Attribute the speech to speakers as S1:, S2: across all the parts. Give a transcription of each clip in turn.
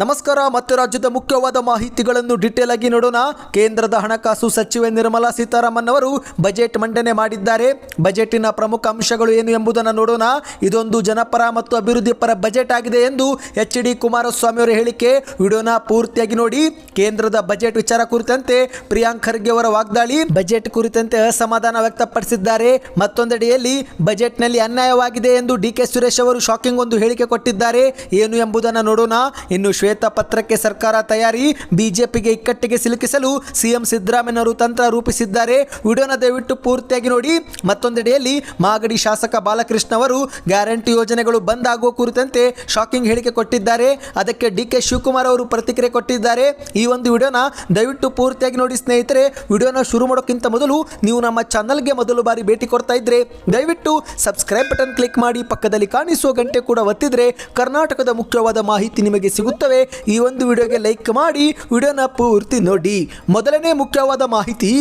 S1: ನಮಸ್ಕಾರ, ಮತ್ತು ರಾಜ್ಯದ ಮುಖ್ಯವಾದ ಮಾಹಿತಿಗಳನ್ನು ಡಿಟೇಲ್ ಆಗಿ ನೋಡೋಣ. ಕೇಂದ್ರದ ಹಣಕಾಸು ಸಚಿವೆ ನಿರ್ಮಲಾ ಸೀತಾರಾಮನ್ ಅವರು ಬಜೆಟ್ ಮಂಡನೆ ಮಾಡಿದ್ದಾರೆ. ಬಜೆಟ್ನ ಪ್ರಮುಖ ಅಂಶಗಳು ಏನು ಎಂಬುದನ್ನು ನೋಡೋಣ. ಇದೊಂದು ಜನಪರ ಮತ್ತು ಅಭಿವೃದ್ಧಿ ಪರ ಬಜೆಟ್ ಆಗಿದೆ ಎಂದು ಎಚ್ ಡಿ ಕುಮಾರಸ್ವಾಮಿ ಅವರ ಹೇಳಿಕೆ. ವಿಡಿಯೋನ ಪೂರ್ತಿಯಾಗಿ ನೋಡಿ. ಕೇಂದ್ರದ ಬಜೆಟ್ ವಿಚಾರ ಕುರಿತಂತೆ ಪ್ರಿಯಾಂಕ್ ಖರ್ಗೆ ಅವರ ವಾಗ್ದಾಳಿ. ಬಜೆಟ್ ಕುರಿತಂತೆ ಅಸಮಾಧಾನ ವ್ಯಕ್ತಪಡಿಸಿದ್ದಾರೆ. ಮತ್ತೊಂದೆಡೆಯಲ್ಲಿ ಬಜೆಟ್ನಲ್ಲಿ ಅನ್ಯಾಯವಾಗಿದೆ ಎಂದು ಡಿ ಕೆ ಸುರೇಶ್ ಅವರು ಶಾಕಿಂಗ್ ಒಂದು ಹೇಳಿಕೆ ಕೊಟ್ಟಿದ್ದಾರೆ. ಏನು ಎಂಬುದನ್ನು ನೋಡೋಣ. ಇನ್ನು ಶ್ವೇತ ಪತ್ರಕ್ಕೆ ಸರ್ಕಾರ ತಯಾರಿ, ಬಿಜೆಪಿಗೆ ಇಕ್ಕಟ್ಟಿಗೆ ಸಿಲುಕಿಸಲು ಸಿಎಂ ಸಿದ್ದರಾಮಯ್ಯನವರು ತಂತ್ರ ರೂಪಿಸಿದ್ದಾರೆ. ವಿಡಿಯೋನ ದಯವಿಟ್ಟು ಪೂರ್ತಿಯಾಗಿ ನೋಡಿ. ಮತ್ತೊಂದೆಡೆಯಲ್ಲಿ ಮಾಗಡಿ ಶಾಸಕ ಬಾಲಕೃಷ್ಣ ಅವರು ಗ್ಯಾರಂಟಿ ಯೋಜನೆಗಳು ಬಂದ್ ಆಗುವ ಕುರಿತಂತೆ ಶಾಕಿಂಗ್ ಹೇಳಿಕೆ ಕೊಟ್ಟಿದ್ದಾರೆ. ಅದಕ್ಕೆ ಡಿ ಕೆ ಶಿವಕುಮಾರ್ ಅವರು ಪ್ರತಿಕ್ರಿಯೆ ಕೊಟ್ಟಿದ್ದಾರೆ. ಈ ಒಂದು ವಿಡಿಯೋನ ದಯವಿಟ್ಟು ಪೂರ್ತಿಯಾಗಿ ನೋಡಿ ಸ್ನೇಹಿತರೆ. ವಿಡಿಯೋನ ಶುರು ಮಾಡೋಕ್ಕಿಂತ ಮೊದಲು ನೀವು ನಮ್ಮ ಚಾನಲ್ಗೆ ಮೊದಲು ಬಾರಿ ಭೇಟಿ ಕೊಡ್ತಾ ಇದ್ರೆ ದಯವಿಟ್ಟು ಸಬ್ಸ್ಕ್ರೈಬ್ ಬಟನ್ ಕ್ಲಿಕ್ ಮಾಡಿ. ಪಕ್ಕದಲ್ಲಿ ಕಾಣಿಸುವ ಗಂಟೆ ಕೂಡ ಒತ್ತಿದ್ರೆ ಕರ್ನಾಟಕದ ಮುಖ್ಯವಾದ ಮಾಹಿತಿ ನಿಮಗೆ ಸಿಗುತ್ತವೆ. ಈ ಒಂದು ವಿಡಿಯೋಗೆ ಲೈಕ್ ಮಾಡಿ, ವಿಡಿಯೋನ ಪೂರ್ತಿ ನೋಡಿ. ಮೊದಲನೇ ಮುಖ್ಯವಾದ ಮಾಹಿತಿ,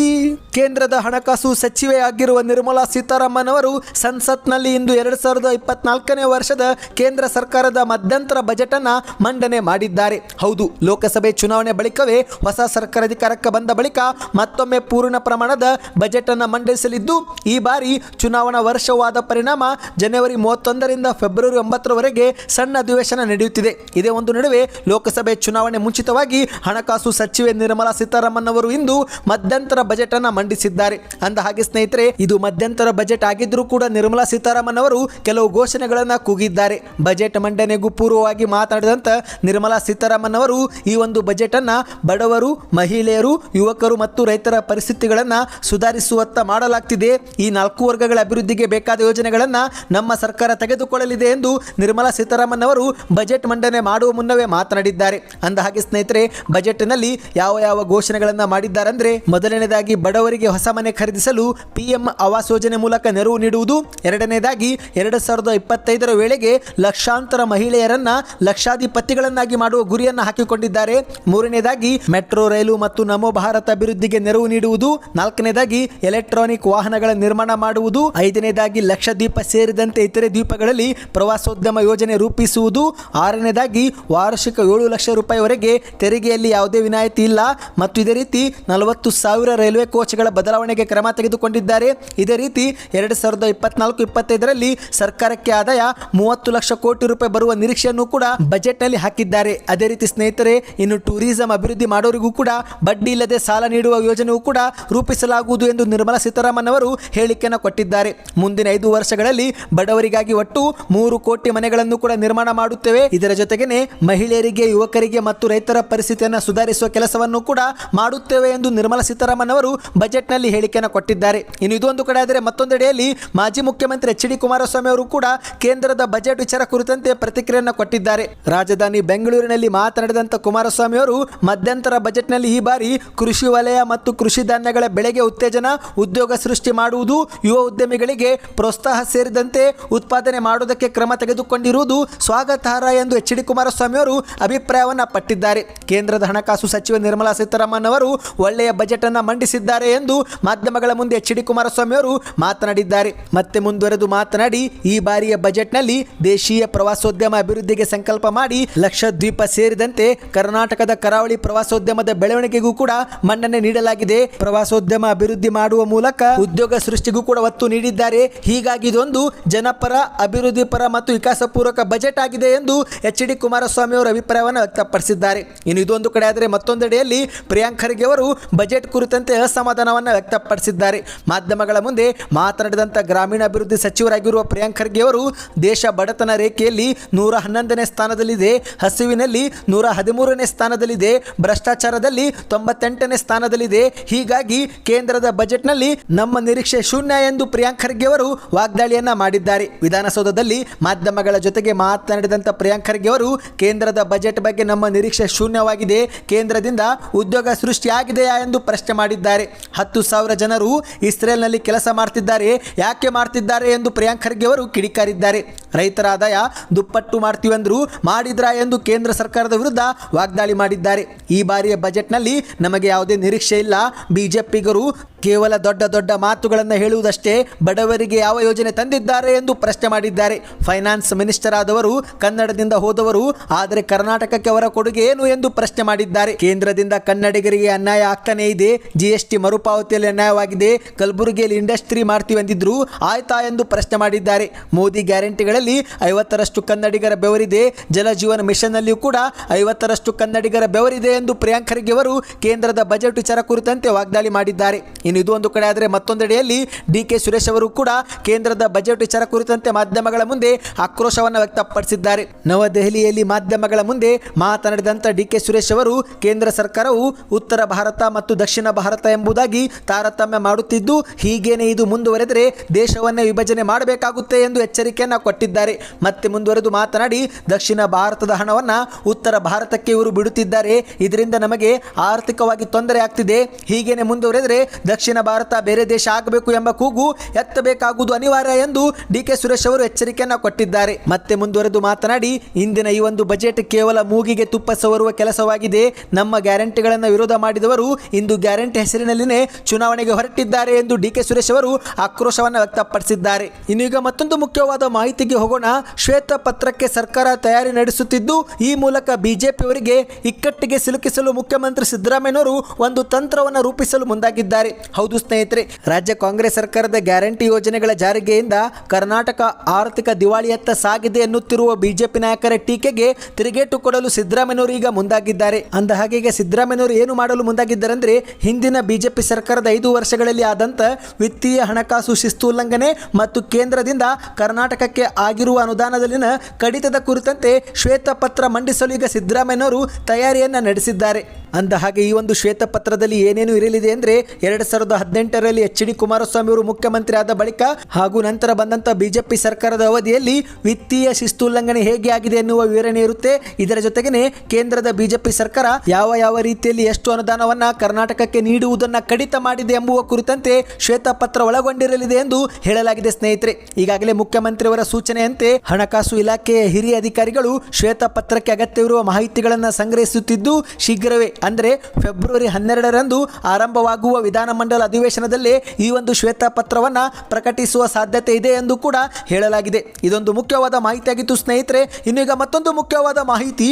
S1: ಕೇಂದ್ರದ ಹಣಕಾಸು ಸಚಿವೆ ಆಗಿರುವ ನಿರ್ಮಲಾ ಸೀತಾರಾಮನ್ ಅವರು ಸಂಸತ್ನಲ್ಲಿ ಇಂದು ಎರಡು ಸಾವಿರದ ಇಪ್ಪತ್ನಾಲ್ಕನೇ ವರ್ಷದ ಕೇಂದ್ರ ಸರ್ಕಾರದ ಮಧ್ಯಂತರ ಬಜೆಟ್ ಅನ್ನ ಮಂಡನೆ ಮಾಡಿದ್ದಾರೆ. ಹೌದು, ಲೋಕಸಭೆ ಚುನಾವಣೆ ಬಳಿಕವೇ ಹೊಸ ಸರ್ಕಾರ ಅಧಿಕಾರಕ್ಕೆ ಬಂದ ಬಳಿಕ ಮತ್ತೊಮ್ಮೆ ಪೂರ್ಣ ಪ್ರಮಾಣದ ಬಜೆಟ್ ಅನ್ನು ಮಂಡಿಸಲಿದ್ದು ಈ ಬಾರಿ ಚುನಾವಣಾ ವರ್ಷವಾದ ಪರಿಣಾಮ ಜನವರಿ ಮೂವತ್ತೊಂದರಿಂದ ಫೆಬ್ರವರಿ ಒಂಬತ್ತರವರೆಗೆ ಸಣ್ಣ ಅಧಿವೇಶನ ನಡೆಯುತ್ತಿದೆ. ಇದೇ ಒಂದು ನಡುವೆ ಲೋಕಸಭೆ ಚುನಾವಣೆ ಮುಂಚಿತವಾಗಿ ಹಣಕಾಸು ಸಚಿವೆ ನಿರ್ಮಲಾ ಸೀತಾರಾಮನ್ ಅವರು ಇಂದು ಮಧ್ಯಂತರ ಬಜೆಟ್ ಅನ್ನ ಮಂಡಿಸಿದ್ದಾರೆ. ಅಂದ ಹಾಗೆ ಸ್ನೇಹಿತರೆ, ಇದು ಮಧ್ಯಂತರ ಬಜೆಟ್ ಆಗಿದ್ರೂ ಕೂಡ ನಿರ್ಮಲಾ ಸೀತಾರಾಮನ್ ಅವರು ಕೆಲವು ಘೋಷಣೆಗಳನ್ನ ಕೂಗಿದ್ದಾರೆ. ಬಜೆಟ್ ಮಂಡನೆಗೂ ಪೂರ್ವವಾಗಿ ಮಾತನಾಡಿದಂತ ನಿರ್ಮಲಾ ಸೀತಾರಾಮನ್ ಅವರು ಈ ಒಂದು ಬಜೆಟ್ ಅನ್ನ ಬಡವರು, ಮಹಿಳೆಯರು, ಯುವಕರು ಮತ್ತು ರೈತರ ಪರಿಸ್ಥಿತಿಗಳನ್ನು ಸುಧಾರಿಸುವತ್ತ ಮಾಡಲಾಗ್ತಿದೆ. ಈ ನಾಲ್ಕು ವರ್ಗಗಳ ಅಭಿವೃದ್ಧಿಗೆ ಬೇಕಾದ ಯೋಜನೆಗಳನ್ನ ನಮ್ಮ ಸರ್ಕಾರ ತೆಗೆದುಕೊಳ್ಳಲಿದೆ ಎಂದು ನಿರ್ಮಲಾ ಸೀತಾರಾಮನ್ ಅವರು ಬಜೆಟ್ ಮಂಡನೆ ಮಾಡುವ ಮುನ್ನವೇ ಮಾತನಾಡಿದ್ದಾರೆ. ಅಂದ ಹಾಗೆ ಸ್ನೇಹಿತರೆ, ಬಜೆಟ್ನಲ್ಲಿ ಯಾವ ಯಾವ ಘೋಷಣೆಗಳನ್ನ ಮಾಡಿದ್ದಾರೆಂದರೆ, ಮೊದಲನೇದಾಗಿ ಬಡವರಿಗೆ ಹೊಸ ಮನೆ ಖರೀದಿಸಲು ಪಿಎಂ ಆವಾಸ್ ಯೋಜನೆ ಮೂಲಕ ನೆರವು ನೀಡುವುದು, ಎರಡನೇದಾಗಿ ಎರಡು ಸಾವಿರದ ಇಪ್ಪತ್ತೈದರ ವೇಳೆಗೆ ಲಕ್ಷಾಂತರ ಮಹಿಳೆಯರನ್ನ ಲಕ್ಷಾಧಿಪತಿಗಳನ್ನಾಗಿ ಮಾಡುವ ಗುರಿಯನ್ನು ಹಾಕಿಕೊಂಡಿದ್ದಾರೆ. ಮೂರನೇದಾಗಿ ಮೆಟ್ರೋ, ರೈಲು ಮತ್ತು ನಮೋ ಭಾರತ ಅಭಿವೃದ್ಧಿಗೆ ನೆರವು ನೀಡುವುದು, ನಾಲ್ಕನೇದಾಗಿ ಎಲೆಕ್ಟ್ರಾನಿಕ್ ವಾಹನಗಳ ನಿರ್ಮಾಣ ಮಾಡುವುದು, ಐದನೇದಾಗಿ ಲಕ್ಷದ್ವೀಪ ಸೇರಿದಂತೆ ಇತರೆ ದ್ವೀಪಗಳಲ್ಲಿ ಪ್ರವಾಸೋದ್ಯಮ ಯೋಜನೆ ರೂಪಿಸುವುದು, ಆರನೇದಾಗಿ ವಾರ್ಷಿಕ ಏಳು ಲಕ್ಷ ರೂಪಾಯಿವರೆಗೆ ತೆರಿಗೆಯಲ್ಲಿ ಯಾವುದೇ ವಿನಾಯಿತಿ ಇಲ್ಲ. ಮತ್ತು ಇದೇ ರೀತಿ ನಲವತ್ತು ಸಾವಿರ ರೈಲ್ವೆ ಕೋಚ್ಗಳ ಬದಲಾವಣೆಗೆ ಕ್ರಮ ತೆಗೆದುಕೊಂಡಿದ್ದಾರೆ. ಇದೇ ರೀತಿ ಎರಡು ಸಾವಿರದ ಇಪ್ಪತ್ನಾಲ್ಕು ಇಪ್ಪತ್ತೈದರಲ್ಲಿ ಸರ್ಕಾರಕ್ಕೆ ಆದಾಯ ಮೂವತ್ತು ಲಕ್ಷ ಕೋಟಿ ರೂಪಾಯಿ ಬರುವ ನಿರೀಕ್ಷೆಯನ್ನು ಕೂಡ ಬಜೆಟ್ನಲ್ಲಿ ಹಾಕಿದ್ದಾರೆ. ಅದೇ ರೀತಿ ಸ್ನೇಹಿತರೆ, ಇನ್ನು ಟೂರಿಸಂ ಅಭಿವೃದ್ಧಿ ಮಾಡೋರಿಗೂ ಕೂಡ ಬಡ್ಡಿ ಇಲ್ಲದೆ ಸಾಲ ನೀಡುವ ಯೋಜನೆಯೂ ಕೂಡ ರೂಪಿಸಲಾಗುವುದು ಎಂದು ನಿರ್ಮಲಾ ಸೀತಾರಾಮನ್ ಅವರು ಹೇಳಿಕೆಯನ್ನು ಕೊಟ್ಟಿದ್ದಾರೆ. ಮುಂದಿನ ಐದು ವರ್ಷಗಳಲ್ಲಿ ಬಡವರಿಗಾಗಿ ಒಟ್ಟು ಮೂರು ಕೋಟಿ ಮನೆಗಳನ್ನು ಕೂಡ ನಿರ್ಮಾಣ ಮಾಡುತ್ತೇವೆ. ಇದರ ಜೊತೆಗೆ ಮಹಿಳೆಯರಿಗೆ ಯುವಕರಿಗೆ ಮತ್ತು ರೈತರ ಪರಿಸ್ಥಿತಿಯನ್ನು ಸುಧಾರಿಸುವ ಕೆಲಸವನ್ನು ಕೂಡ ಮಾಡುತ್ತೇವೆ ಎಂದು ನಿರ್ಮಲಾ ಸೀತಾರಾಮನ್ ಅವರು ಬಜೆಟ್ನಲ್ಲಿ ಹೇಳಿಕೆಯನ್ನು ಕೊಟ್ಟಿದ್ದಾರೆ. ಇನ್ನು ಇದೊಂದು ಕಡೆ ಆದರೆ ಮತ್ತೊಂದೆಡೆಯಲ್ಲಿ ಮಾಜಿ ಮುಖ್ಯಮಂತ್ರಿ ಎಚ್ ಡಿ ಕುಮಾರಸ್ವಾಮಿ ಅವರು ಕೂಡ ಕೇಂದ್ರದ ಬಜೆಟ್ ವಿಚಾರ ಕುರಿತಂತೆ ಪ್ರತಿಕ್ರಿಯೆಯನ್ನು ಕೊಟ್ಟಿದ್ದಾರೆ. ರಾಜಧಾನಿ ಬೆಂಗಳೂರಿನಲ್ಲಿ ಮಾತನಾಡಿದಂತ ಕುಮಾರಸ್ವಾಮಿ ಅವರು, ಮಧ್ಯಂತರ ಬಜೆಟ್ನಲ್ಲಿ ಈ ಬಾರಿ ಕೃಷಿ ವಲಯ ಮತ್ತು ಕೃಷಿ ಧಾನ್ಯಗಳ ಬೆಳೆಗೆ ಉತ್ತೇಜನ, ಉದ್ಯೋಗ ಸೃಷ್ಟಿ ಮಾಡುವುದು, ಯುವ ಉದ್ಯಮಿಗಳಿಗೆ ಪ್ರೋತ್ಸಾಹ ಸೇರಿದಂತೆ ಉತ್ಪಾದನೆ ಮಾಡುವುದಕ್ಕೆ ಕ್ರಮ ತೆಗೆದುಕೊಂಡಿರುವುದು ಸ್ವಾಗತಾರ್ಹ ಎಂದು ಎಚ್ ಡಿ ಕುಮಾರಸ್ವಾಮಿ ಅವರು ಅಭಿಪ್ರಾಯವನ್ನು ಪಟ್ಟಿದ್ದಾರೆ. ಕೇಂದ್ರದ ಹಣಕಾಸು ಸಚಿವೆ ನಿರ್ಮಲಾ ಸೀತಾರಾಮನ್ ಅವರು ಒಳ್ಳೆಯ ಬಜೆಟ್ ಅನ್ನು ಮಂಡಿಸಿದ್ದಾರೆ ಎಂದು ಮಾಧ್ಯಮಗಳ ಮುಂದೆ ಎಚ್ ಡಿ ಕುಮಾರಸ್ವಾಮಿ ಅವರು ಮಾತನಾಡಿದ್ದಾರೆ. ಮತ್ತೆ ಮುಂದುವರೆದು ಮಾತನಾಡಿ, ಈ ಬಾರಿಯ ಬಜೆಟ್ನಲ್ಲಿ ದೇಶೀಯ ಪ್ರವಾಸೋದ್ಯಮ ಅಭಿವೃದ್ಧಿಗೆ ಸಂಕಲ್ಪ ಮಾಡಿ ಲಕ್ಷದ್ವೀಪ ಸೇರಿದಂತೆ ಕರ್ನಾಟಕದ ಕರಾವಳಿ ಪ್ರವಾಸೋದ್ಯಮದ ಬೆಳವಣಿಗೆಗೂ ಕೂಡ ಮನ್ನಣೆ ನೀಡಲಾಗಿದೆ. ಪ್ರವಾಸೋದ್ಯಮ ಅಭಿವೃದ್ಧಿ ಮಾಡುವ ಮೂಲಕ ಉದ್ಯೋಗ ಸೃಷ್ಟಿಗೂ ಕೂಡ ಒತ್ತು ನೀಡಿದ್ದಾರೆ. ಹೀಗಾಗಿ ಇದೊಂದು ಜನಪರ ಅಭಿವೃದ್ಧಿ ಪರ ಮತ್ತು ವಿಕಾಸ ಪೂರ್ವಕ ಬಜೆಟ್ ಆಗಿದೆ ಎಂದು ಎಚ್ ಡಿ ಕುಮಾರಸ್ವಾಮಿ ಅವರು ಅಭಿಪ್ರಾಯವನ್ನು ವ್ಯಕ್ತಪಡಿಸಿದ್ದಾರೆ. ಇನ್ನು ಇದೊಂದು ಕಡೆ ಆದರೆ ಮತ್ತೊಂದೆಡೆಯಲ್ಲಿ ಪ್ರಿಯಾಂಕ್ ಖರ್ಗೆ ಅವರು ಬಜೆಟ್ ಕುರಿತಂತೆ ಅಸಮಾಧಾನವನ್ನು ವ್ಯಕ್ತಪಡಿಸಿದ್ದಾರೆ. ಮಾಧ್ಯಮಗಳ ಮುಂದೆ ಮಾತನಾಡಿದಂಥ ಗ್ರಾಮೀಣಾಭಿವೃದ್ಧಿ ಸಚಿವರಾಗಿರುವ ಪ್ರಿಯಾಂಕ್ ಖರ್ಗೆ ಅವರು ದೇಶ ಬಡತನ ರೇಖೆಯಲ್ಲಿ ನೂರ ಹನ್ನೊಂದನೇ ಸ್ಥಾನದಲ್ಲಿದೆ. ಹಸಿವಿನಲ್ಲಿ ನೂರ ಹದಿಮೂರನೇ ಸ್ಥಾನದಲ್ಲಿದೆ. ಭ್ರಷ್ಟಾಚಾರದಲ್ಲಿ ತೊಂಬತ್ತೆಂಟನೇ ಸ್ಥಾನದಲ್ಲಿದೆ. ಹೀಗಾಗಿ ಕೇಂದ್ರದ ಬಜೆಟ್ನಲ್ಲಿ ನಮ್ಮ ನಿರೀಕ್ಷೆ ಶೂನ್ಯ ಎಂದು ಪ್ರಿಯಾಂಕ್ ಖರ್ಗೆ ಅವರು ವಾಗ್ದಾಳಿಯನ್ನ ಮಾಡಿದ್ದಾರೆ. ವಿಧಾನಸೌಧದಲ್ಲಿ ಮಾಧ್ಯಮಗಳ ಜೊತೆಗೆ ಮಾತನಾಡಿದಂಥ ಪ್ರಿಯಾಂಕ್ ಖರ್ಗೆ ಅವರು ಕೇಂದ್ರದ ಬಗ್ಗೆ ನಮ್ಮ ನಿರೀಕ್ಷೆ ಶೂನ್ಯವಾಗಿದೆ. ಕೇಂದ್ರದಿಂದ ಉದ್ಯೋಗ ಸೃಷ್ಟಿಯಾಗಿದೆಯಾ ಎಂದು ಪ್ರಶ್ನೆ ಮಾಡಿದ್ದಾರೆ. ಹತ್ತು ಸಾವಿರ ಜನರು ಇಸ್ರೇಲ್ನಲ್ಲಿ ಕೆಲಸ ಮಾಡ್ತಿದ್ದಾರೆ. ಯಾಕೆ ಮಾಡ್ತಿದ್ದಾರೆ ಎಂದು ಪ್ರಿಯಾಂಕ್ ಖರ್ಗೆ ಅವರು ಕಿಡಿಕಾರಿದ್ದಾರೆ. ರೈತರ ಆದಾಯ ದುಪ್ಪಟ್ಟು ಮಾಡ್ತೀವಂದ್ರು ಮಾಡಿದ್ರಾ ಎಂದು ಕೇಂದ್ರ ಸರ್ಕಾರದ ವಿರುದ್ಧ ವಾಗ್ದಾಳಿ ಮಾಡಿದ್ದಾರೆ. ಈ ಬಾರಿಯ ಬಜೆಟ್ನಲ್ಲಿ ನಮಗೆ ಯಾವುದೇ ನಿರೀಕ್ಷೆ ಇಲ್ಲ. ಬಿಜೆಪಿಗರು ಕೇವಲ ದೊಡ್ಡ ದೊಡ್ಡ ಮಾತುಗಳನ್ನು ಹೇಳುವುದಷ್ಟೇ, ಬಡವರಿಗೆ ಯಾವ ಯೋಜನೆ ತಂದಿದ್ದಾರೆ ಎಂದು ಪ್ರಶ್ನೆ ಮಾಡಿದ್ದಾರೆ. ಫೈನಾನ್ಸ್ ಮಿನಿಸ್ಟರ್ ಆದವರು ಕನ್ನಡದಿಂದ ಹೋದವರು, ಆದರೆ ಕರ್ನಾಟಕ ಕರ್ನಾಟಕಕ್ಕೆ ಅವರ ಕೊಡುಗೆ ಏನು ಎಂದು ಪ್ರಶ್ನೆ ಮಾಡಿದ್ದಾರೆ. ಕೇಂದ್ರದಿಂದ ಕನ್ನಡಿಗರಿಗೆ ಅನ್ಯಾಯ ಆಗ್ತಾನೇ ಇದೆ. ಜಿಎಸ್ಟಿ ಮರುಪಾವತಿಯಲ್ಲಿ ಅನ್ಯಾಯವಾಗಿದೆ. ಕಲಬುರಗಿಯಲ್ಲಿ ಇಂಡಸ್ಟ್ರಿ ಮಾಡ್ತೀವಿ ಅಂದಿದ್ರು ಆಯ್ತಾ ಎಂದು ಪ್ರಶ್ನೆ ಮಾಡಿದ್ದಾರೆ. ಮೋದಿ ಗ್ಯಾರಂಟಿಗಳಲ್ಲಿ ಐವತ್ತರಷ್ಟು ಕನ್ನಡಿಗರ ಬೆವರಿದೆ. ಜಲಜೀವನ ಮಿಷನ್ ನಲ್ಲಿಯೂ ಕೂಡ ಐವತ್ತರಷ್ಟು ಕನ್ನಡಿಗರ ಬೆವರಿದೆ ಎಂದು ಪ್ರಿಯಾಂಕ್ ಅವರು ಕೇಂದ್ರದ ಬಜೆಟ್ ವಿಚಾರ ಕುರಿತಂತೆ ವಾಗ್ದಾಳಿ ಮಾಡಿದ್ದಾರೆ. ಇನ್ನು ಇದು ಒಂದು ಕಡೆ ಆದರೆ ಮತ್ತೊಂದೆಡೆಯಲ್ಲಿ ಡಿ ಕೆ ಸುರೇಶ್ ಅವರು ಕೂಡ ಕೇಂದ್ರದ ಬಜೆಟ್ ವಿಚಾರ ಕುರಿತಂತೆ ಮಾಧ್ಯಮಗಳ ಮುಂದೆ ಆಕ್ರೋಶವನ್ನು ವ್ಯಕ್ತಪಡಿಸಿದ್ದಾರೆ. ನವದೆಹಲಿಯಲ್ಲಿ ಮಾಧ್ಯಮಗಳ ಮುಂದೆ ಮಾತನಾಡಿದಂಥ ಡಿ ಕೆ ಸುರೇಶ್ ಅವರು, ಕೇಂದ್ರ ಸರ್ಕಾರವು ಉತ್ತರ ಭಾರತ ಮತ್ತು ದಕ್ಷಿಣ ಭಾರತ ಎಂಬುದಾಗಿ ತಾರತಮ್ಯ ಮಾಡುತ್ತಿದ್ದು, ಹೀಗೇನೆ ಇದು ಮುಂದುವರೆದರೆ ದೇಶವನ್ನೇ ವಿಭಜನೆ ಮಾಡಬೇಕಾಗುತ್ತೆ ಎಂದು ಎಚ್ಚರಿಕೆಯನ್ನು ಕೊಟ್ಟಿದ್ದಾರೆ. ಮತ್ತೆ ಮುಂದುವರೆದು ಮಾತನಾಡಿ, ದಕ್ಷಿಣ ಭಾರತದ ಹಣವನ್ನು ಉತ್ತರ ಭಾರತಕ್ಕೆ ಇವರು ಬಿಡುತ್ತಿದ್ದಾರೆ. ಇದರಿಂದ ನಮಗೆ ಆರ್ಥಿಕವಾಗಿ ತೊಂದರೆ ಆಗ್ತಿದೆ. ಹೀಗೇನೆ ಮುಂದುವರೆದರೆ ದಕ್ಷಿಣ ಭಾರತ ಬೇರೆ ದೇಶ ಆಗಬೇಕು ಎಂಬ ಕೂಗು ಎತ್ತಬೇಕಾಗುವುದು ಅನಿವಾರ್ಯ ಎಂದು ಡಿ ಕೆ ಸುರೇಶ್ ಅವರು ಎಚ್ಚರಿಕೆಯನ್ನು ಕೊಟ್ಟಿದ್ದಾರೆ. ಮತ್ತೆ ಮುಂದುವರೆದು ಮಾತನಾಡಿ, ಇಂದಿನ ಈ ಒಂದು ಬಜೆಟ್ ಕೇವಲ ಮೂಗಿಗೆ ತುಪ್ಪ ಸವರುವ ಕೆಲಸವಾಗಿದೆ. ನಮ್ಮ ಗ್ಯಾರಂಟಿಗಳನ್ನು ವಿರೋಧ ಮಾಡಿದವರು ಇಂದು ಗ್ಯಾರಂಟಿ ಹೆಸರಿನಲ್ಲಿನೇ ಚುನಾವಣೆಗೆ ಹೊರಟಿದ್ದಾರೆ ಎಂದು ಡಿ ಕೆ ಸುರೇಶ್ ಅವರು ಆಕ್ರೋಶವನ್ನು ವ್ಯಕ್ತಪಡಿಸಿದ್ದಾರೆ. ಇನ್ನೀಗ ಮತ್ತೊಂದು ಮುಖ್ಯವಾದ ಮಾಹಿತಿಗೆ ಹೋಗೋಣ. ಶ್ವೇತ ಪತ್ರಕ್ಕೆ ಸರ್ಕಾರ ತಯಾರಿ ನಡೆಸುತ್ತಿದ್ದು, ಈ ಮೂಲಕ ಬಿಜೆಪಿಯವರಿಗೆ ಇಕ್ಕಟ್ಟಿಗೆ ಸಿಲುಕಿಸಲು ಮುಖ್ಯಮಂತ್ರಿ ಸಿದ್ದರಾಮಯ್ಯನವರು ಒಂದು ತಂತ್ರವನ್ನು ರೂಪಿಸಲು ಮುಂದಾಗಿದ್ದಾರೆ. ಹೌದು ಸ್ನೇಹಿತರೆ, ರಾಜ್ಯ ಕಾಂಗ್ರೆಸ್ ಸರ್ಕಾರದ ಗ್ಯಾರಂಟಿ ಯೋಜನೆಗಳ ಜಾರಿಗೆಯಿಂದ ಕರ್ನಾಟಕ ಆರ್ಥಿಕ ದಿವಾಳಿಯತ್ತ ಸಾಗಿದೆ ಎನ್ನುತ್ತಿರುವ ಬಿಜೆಪಿ ನಾಯಕರ ಟೀಕೆಗೆ ತಿರುಗೇಟು ಕೊಡಲು ಸಿದ್ದರಾಮಯ್ಯನವರು ಈಗ ಮುಂದಾಗಿದ್ದಾರೆ. ಅಂದ ಹಾಗೆ ಈಗ ಸಿದ್ದರಾಮಯ್ಯನವರು ಏನು ಮಾಡಲು ಮುಂದಾಗಿದ್ದಾರೆ ಅಂದ್ರೆ ಹಿಂದಿನ ಬಿಜೆಪಿ ಸರ್ಕಾರದ ಐದು ವರ್ಷಗಳಲ್ಲಿ ಆದಂತ ವಿತ್ತೀಯ ಹಣಕಾಸು ಶಿಸ್ತು ಉಲ್ಲಂಘನೆ ಮತ್ತು ಕೇಂದ್ರದಿಂದ ಕರ್ನಾಟಕಕ್ಕೆ ಆಗಿರುವ ಅನುದಾನದಲ್ಲಿನ ಕಡಿತದ ಕುರಿತಂತೆ ಶ್ವೇತಪತ್ರ ಮಂಡಿಸಲು ಈಗ ಸಿದ್ದರಾಮಯ್ಯನವರು ತಯಾರಿಯನ್ನ ನಡೆಸಿದ್ದಾರೆ. ಅಂದ ಹಾಗೆ ಈ ಒಂದು ಶ್ವೇತಪತ್ರದಲ್ಲಿ ಏನೇನು ಇರಲಿದೆ ಅಂದ್ರೆ ಎರಡ್ ಸಾವಿರದ ಹದಿನೆಂಟರಲ್ಲಿ ಎಚ್ ಡಿ ಕುಮಾರಸ್ವಾಮಿ ಅವರು ಮುಖ್ಯಮಂತ್ರಿ ಆದ ಬಳಿಕ ಹಾಗೂ ನಂತರ ಬಂದಂತ ಬಿಜೆಪಿ ಸರ್ಕಾರದ ಅವಧಿಯಲ್ಲಿ ವಿತ್ತೀಯ ಶಿಸ್ತು ಉಲ್ಲಂಘನೆ ಹೇಗೆ ಆಗಿದೆ ಎನ್ನುವ ವಿವರಣೆ ಇರುತ್ತೆ. ಇದರ ಜೊತೆಗೇನೆ ಕೇಂದ್ರದ ಬಿಜೆಪಿ ಸರ್ಕಾರ ಯಾವ ಯಾವ ರೀತಿಯಲ್ಲಿ ಎಷ್ಟು ಅನುದಾನವನ್ನ ಕರ್ನಾಟಕಕ್ಕೆ ನೀಡುವುದನ್ನ ಕಡಿತ ಮಾಡಿದೆ ಎಂಬುವ ಕುರಿತಂತೆ ಶ್ವೇತಪತ್ರ ಒಳಗೊಂಡಿರಲಿದೆ ಎಂದು ಹೇಳಲಾಗಿದೆ ಸ್ನೇಹಿತರೆ. ಈಗಾಗಲೇ ಮುಖ್ಯಮಂತ್ರಿಯವರ ಸೂಚನೆಯಂತೆ ಹಣಕಾಸು ಇಲಾಖೆಯ ಹಿರಿಯ ಅಧಿಕಾರಿಗಳು ಶ್ವೇತಪತ್ರಕ್ಕೆ ಅಗತ್ಯವಿರುವ ಮಾಹಿತಿಗಳನ್ನು ಸಂಗ್ರಹಿಸುತ್ತಿದ್ದು ಶೀಘ್ರವೇ ಅಂದರೆ ಫೆಬ್ರವರಿ ಹನ್ನೆರಡರಂದು ಆರಂಭವಾಗುವ ವಿಧಾನಮಂಡಲ ಅಧಿವೇಶನದಲ್ಲೇ ಈ ಒಂದು ಶ್ವೇತಪತ್ರವನ್ನು ಪ್ರಕಟಿಸುವ ಸಾಧ್ಯತೆ ಇದೆ ಎಂದು ಕೂಡ ಹೇಳಲಾಗಿದೆ. ಇದೊಂದು ಮುಖ್ಯವಾದ ಮಾಹಿತಿಯಾಗಿತ್ತು ಸ್ನೇಹಿತರೆ. ಇನ್ನೀಗ ಮತ್ತೊಂದು ಮುಖ್ಯವಾದ ಮಾಹಿತಿ.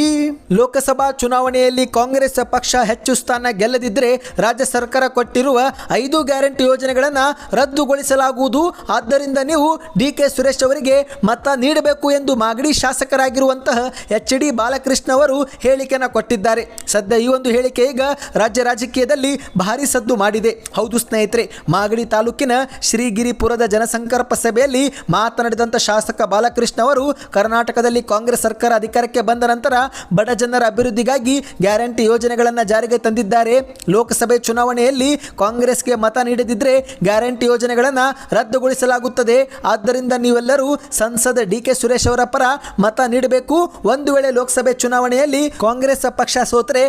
S1: ಲೋಕಸಭಾ ಚುನಾವಣೆಯಲ್ಲಿ ಕಾಂಗ್ರೆಸ್ ಪಕ್ಷ ಹೆಚ್ಚು ಸ್ಥಾನ ಗೆಲ್ಲದಿದ್ದರೆ ರಾಜ್ಯ ಸರ್ಕಾರ ಕೊಟ್ಟಿರುವ ಐದು ಗ್ಯಾರಂಟಿ ಯೋಜನೆಗಳನ್ನು ರದ್ದುಗೊಳಿಸಲಾಗುವುದು. ಆದ್ದರಿಂದ ನೀವು ಡಿ ಕೆ ಸುರೇಶ್ ಅವರಿಗೆ ಮತ ನೀಡಬೇಕು ಎಂದು ಮಾಗಡಿ ಶಾಸಕರಾಗಿರುವಂತಹ ಎಚ್ ಡಿ ಬಾಲಕೃಷ್ಣ ಅವರು ಹೇಳಿಕೆಯನ್ನು ಕೊಟ್ಟಿದ್ದಾರೆ. ಸದ್ಯ ಈ ಒಂದು ಹೇಳಿಕೆ ಈಗ ರಾಜ್ಯ ರಾಜಕೀಯದಲ್ಲಿ ಭಾರಿ ಸದ್ದು ಮಾಡಿದೆ. ಹೌದು ಸ್ನೇಹಿತರೆ, ಮಾಗಡಿ ತಾಲೂಕಿನ ಶ್ರೀಗಿರಿಪುರದ ಜನಸಂಕಲ್ಪ ಸಭೆಯಲ್ಲಿ ಮಾತನಾಡಿದಂಥ ಶಾಸಕ ಬಾಲಕೃಷ್ಣ ಅವರು, ಕರ್ನಾಟಕದಲ್ಲಿ ಕಾಂಗ್ರೆಸ್ ಸರ್ಕಾರ ಅಧಿಕಾರಕ್ಕೆ ಬಂದ ನಂತರ ಬಡ ಜನರ ಅಭಿವೃದ್ಧಿಗಾಗಿ ಗ್ಯಾರಂಟಿ ಯೋಜನೆಗಳನ್ನು ಜಾರಿಗೆ ತಂದಿದ್ದಾರೆ. ಲೋಕಸಭೆ ಚುನಾವಣೆಯಲ್ಲಿ ಕಾಂಗ್ರೆಸ್ಗೆ ಮತ ನೀಡದಿದ್ದರೆ ಗ್ಯಾರಂಟಿ ಯೋಜನೆಗಳನ್ನು ರದ್ದುಗೊಳಿಸಲಾಗುತ್ತದೆ. ಆದ್ದರಿಂದ ನೀವೆಲ್ಲರೂ ಸಂಸದ ಡಿ ಕೆ ಸುರೇಶ್ ಅವರ ಪರ ಮತ ನೀಡಬೇಕು. ಒಂದು ವೇಳೆ ಲೋಕಸಭೆ ಚುನಾವಣೆಯಲ್ಲಿ ಕಾಂಗ್ರೆಸ್ ಪಕ್ಷ ಸೋತರೆ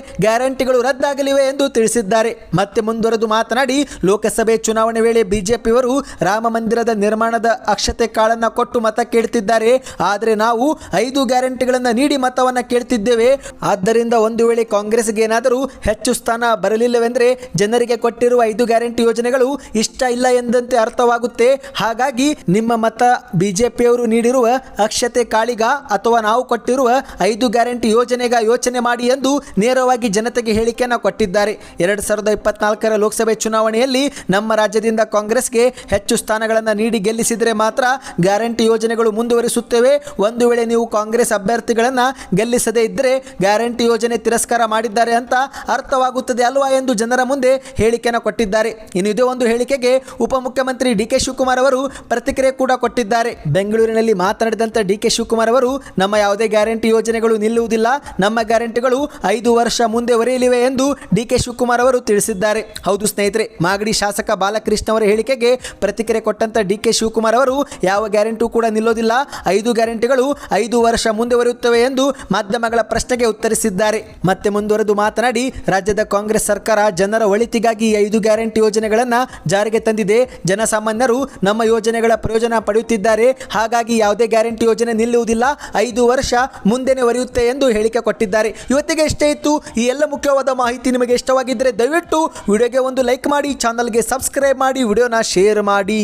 S1: ಗ್ಯಾರಂಟಿಗಳು ರದ್ದಾಗಲಿವೆ ಎಂದು ತಿಳಿಸಿದ್ದಾರೆ. ಮತ್ತೆ ಮುಂದುವರೆದು ಮಾತನಾಡಿ, ಲೋಕಸಭೆ ಚುನಾವಣೆ ವೇಳೆ ಬಿಜೆಪಿಯವರು ರಾಮ ಮಂದಿರದ ನಿರ್ಮಾಣದ ಅಕ್ಷತೆ ಕಾಳನ್ನ ಕೊಟ್ಟು ಮತ ಕೇಳ್ತಿದ್ದಾರೆ. ಆದರೆ ನಾವು ಐದು ಗ್ಯಾರಂಟಿಗಳನ್ನು ನೀಡಿ ಮತವನ್ನ ಕೇಳ್ತಿದ್ದೇವೆ. ಆದ್ದರಿಂದ ಒಂದು ವೇಳೆ ಕಾಂಗ್ರೆಸ್ಗೆ ಏನಾದರೂ ಹೆಚ್ಚು ಸ್ಥಾನ ಬರಲಿಲ್ಲವೆಂದರೆ ಜನರಿಗೆ ಕೊಟ್ಟಿರುವ ಐದು ಗ್ಯಾರಂಟಿ ಯೋಜನೆಗಳು ಇಷ್ಟ ಇಲ್ಲ ಎಂದಂತೆ ಅರ್ಥವಾಗುತ್ತೆ. ಹಾಗಾಗಿ ನಿಮ್ಮ ಮತ ಬಿಜೆಪಿಯವರು ನೀಡಿರುವ ಅಕ್ಷತೆ ಕಾಳಿಗ ಅಥವಾ ನಾವು ಕೊಟ್ಟಿರುವ ಐದು ಗ್ಯಾರಂಟಿ ಯೋಜನೆಗ ಯೋಚನೆ ಮಾಡಿ ಎಂದು ನೇರವಾಗಿ ಜನತೆಗೆ ಹೇಳಿಕೆಯನ್ನು ಕೊಟ್ಟಿದ್ದಾರೆ. ಎರಡು ಸಾವಿರದ ಇಪ್ಪತ್ನಾಲ್ಕರ ಲೋಕಸಭೆ ಚುನಾವಣೆಯಲ್ಲಿ ನಮ್ಮ ರಾಜ್ಯದಿಂದ ಕಾಂಗ್ರೆಸ್ಗೆ ಹೆಚ್ಚು ಸ್ಥಾನಗಳನ್ನು ನೀಡಿ ಗೆಲ್ಲಿಸಿದರೆ ಮಾತ್ರ ಗ್ಯಾರಂಟಿ ಯೋಜನೆಗಳು ಮುಂದುವರಿಸುತ್ತೇವೆ. ಒಂದು ವೇಳೆ ನೀವು ಕಾಂಗ್ರೆಸ್ ಅಭ್ಯರ್ಥಿಗಳನ್ನು ಗೆಲ್ಲಿಸದೇ ಇದ್ದರೆ ಗ್ಯಾರಂಟಿ ಯೋಜನೆ ತಿರಸ್ಕಾರ ಮಾಡಿದ್ದಾರೆ ಅಂತ ಅರ್ಥವಾಗುತ್ತದೆ ಅಲ್ವಾ ಎಂದು ಜನರ ಮುಂದೆ ಹೇಳಿಕೆಯನ್ನು ಕೊಟ್ಟಿದ್ದಾರೆ. ಇನ್ನು ಇದೇ ಒಂದು ಹೇಳಿಕೆಗೆ ಉಪಮುಖ್ಯಮಂತ್ರಿ ಡಿ ಕೆ ಶಿವಕುಮಾರ್ ಅವರು ಪ್ರತಿಕ್ರಿಯೆ ಕೂಡ ಕೊಟ್ಟಿದ್ದಾರೆ. ಬೆಂಗಳೂರಿನಲ್ಲಿ ಮಾತನಾಡಿದಂಥ ಡಿ ಕೆ ಶಿವಕುಮಾರ್ ಅವರು, ನಮ್ಮ ಯಾವುದೇ ಗ್ಯಾರಂಟಿ ಯೋಜನೆಗಳು ನಿಲ್ಲುವುದಿಲ್ಲ. ನಮ್ಮ ಗ್ಯಾರಂಟಿಗಳು ಐದು ವರ್ಷ ಮುಂದೆ ಎಂದು ಡಿ ಕೆ ಶಿವಕುಮಾರ್ ಅವರು ತಿಳಿಸಿದ್ದಾರೆ. ಹೌದು ಸ್ನೇಹಿತರೆ, ಮಾಗಡಿ ಶಾಸಕ ಬಾಲಕೃಷ್ಣ ಅವರ ಹೇಳಿಕೆಗೆ ಪ್ರತಿಕ್ರಿಯೆ ಕೊಟ್ಟಂತ ಡಿ ಕೆ ಶಿವಕುಮಾರ್ ಅವರು, ಯಾವ ಗ್ಯಾರಂಟಿ ಕೂಡ ನಿಲ್ಲೋದಿಲ್ಲ. ಐದು ಗ್ಯಾರಂಟಿಗಳು ಐದು ವರ್ಷ ಮುಂದೆ ಒರೆಯುತ್ತವೆ ಎಂದು ಮಾಧ್ಯಮಗಳ ಪ್ರಶ್ನೆಗೆ ಉತ್ತರಿಸಿದ್ದಾರೆ. ಮತ್ತೆ ಮುಂದುವರೆದು ಮಾತನಾಡಿ, ರಾಜ್ಯದ ಕಾಂಗ್ರೆಸ್ ಸರ್ಕಾರ ಜನರ ಒಳಿತಿಗಾಗಿ ಐದು ಗ್ಯಾರಂಟಿ ಯೋಜನೆಗಳನ್ನು ಜಾರಿಗೆ ತಂದಿದೆ. ಜನಸಾಮಾನ್ಯರು ನಮ್ಮ ಯೋಜನೆಗಳ ಪ್ರಯೋಜನ ಪಡೆಯುತ್ತಿದ್ದಾರೆ. ಹಾಗಾಗಿ ಯಾವುದೇ ಗ್ಯಾರಂಟಿ ಯೋಜನೆ ನಿಲ್ಲುವುದಿಲ್ಲ. ಐದು ವರ್ಷ ಮುಂದೆನೆ ಒರೆಯುತ್ತೆ ಎಂದು ಹೇಳಿಕೆ ಕೊಟ್ಟಿದ್ದಾರೆ. ಇವತ್ತಿಗೆ ಇಷ್ಟೇ ಇತ್ತು, ಈ ಎಲ್ಲ ಮುಖ್ಯವಾದ ಮಾಹಿತಿ ನಿಮಗೆ ಇಷ್ಟವಾಗಿದ್ದರೆ ದಯವಿಟ್ಟು ವಿಡಿಯೋಗೆ ಒಂದು ಲೈಕ್ ಮಾಡಿ, ಚಾನಲ್ಗೆ ಸಬ್ಸ್ಕ್ರೈಬ್ ಮಾಡಿ, ವಿಡಿಯೋನ ಶೇರ್ ಮಾಡಿ.